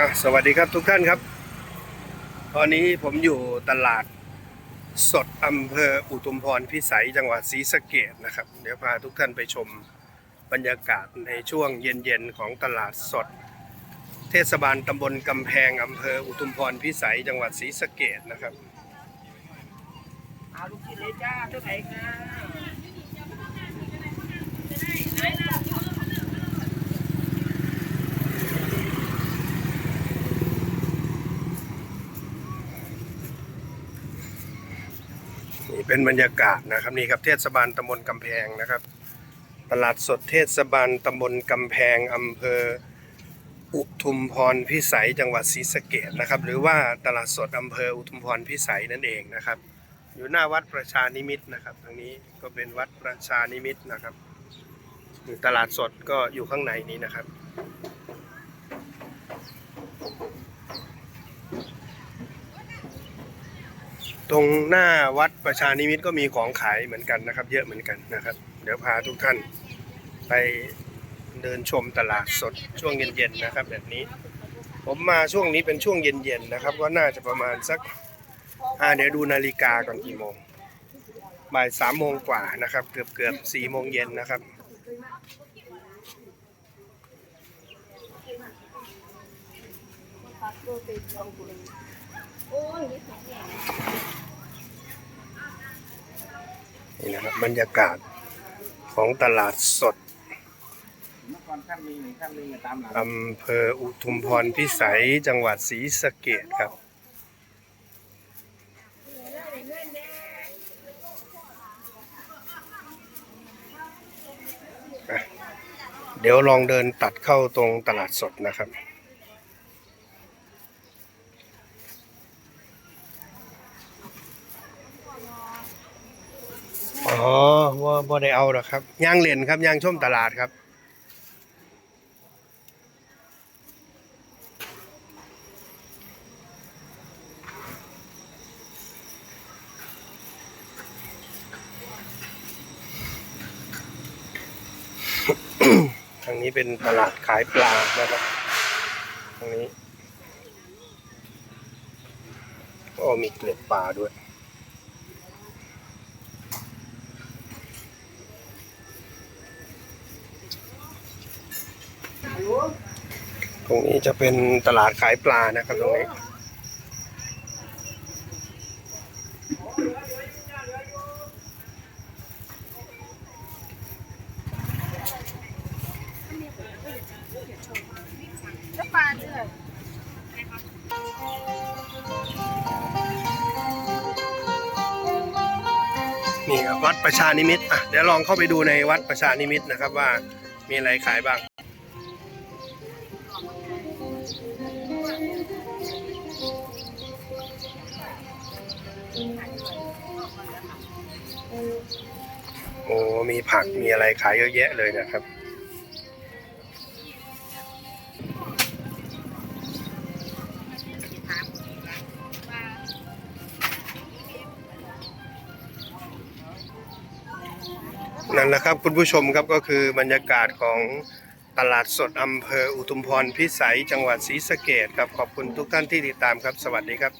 อะสวัสดีครับทุกท่านครับ ตอนนี้ผมอยู่ตลาดสดอำเภออุทุมพรพิสัยจังหวัดศรีสะเกดนะครับ เดี๋ยวพาทุกท่านไปชมบรรยากาศในช่วงเย็นๆของตลาดสด เทศบาลตำบลกำแพงอำเภออุทุมพรพิสัยจังหวัดศรีสะเกดนะครับเอาลูกชิ้นเลยจ้าเท่าไหร่ค่ะนี่ เป็นบรรยากาศนะครับนี่ครับเทศบาลตำบลกำแพงนะครับ ตลาดสดเทศบาลตำบลกำแพงอำเภอ อุทุมพรพิสัยจังหวัดศรีสะเกดนะครับ หรือว่าตลาดสดอำเภออุทุมพรพิสัยนั่นเองนะครับ อยู่หน้าวัดประชานิมิตนะครับทางนี้ก็เป็นวัดประชานิมิตนะครับตลาดสดก็อยู่ข้างในนี้นะครับ ตรงหน้าวัดประชานิมิตก็มีของขายเหมือนกันนะครับ เยอะเหมือนกันนะครับ เดี๋ยวพาทุกท่านไปเดินชมตลาดสดช่วงเย็นๆนะครับ แบบนี้ ผมมาช่วงนี้เป็นช่วงเย็นๆนะครับ ก็น่าจะประมาณสักอ่าเดี๋ยวดูนาฬิกาก่อนกี่โมงบ่ายสามโมงกว่านะครับ เกือบเกือบสี่โมงเย็นนะครับ นี่นะครับบรรยากาศของตลาดสดเมื่อก่อนข้ามลิงหนึ่งข้ามลิงตามหลังอำเภออุทุมพรพิสัยจังหวัดศรีสะเกดครับอะเดี๋ยวลองเดินตัดเข้าตรงตลาดสดนะครับ อ๋อว่าบ่ได้เอาหรอกครับย่างเหรียญครับย่างชมตลาดครับ ทางนี้เป็นตลาดขายปลานะครับทางนี้ โอ้มีเกล็ดปลาด้วย ตรงนี้จะเป็นตลาดขายปลานะครับตรงนี้ก็ปลาเด้อนี่ครับวัดประชานิมิตอะเดี๋ยวลองเข้าไปดูในวัดประชานิมิตนะครับว่ามีอะไรขายบ้าง โอ้มีผักมีอะไรขายเยอะแยะเลยนะครับ นั่นแหละครับคุณผู้ชมครับก็คือบรรยากาศของ ตลาดสดอำเภออุทุมพรพิสัยจังหวัดศรีสะเกดครับ ขอบคุณทุกท่านที่ติดตามครับ สวัสดีครับ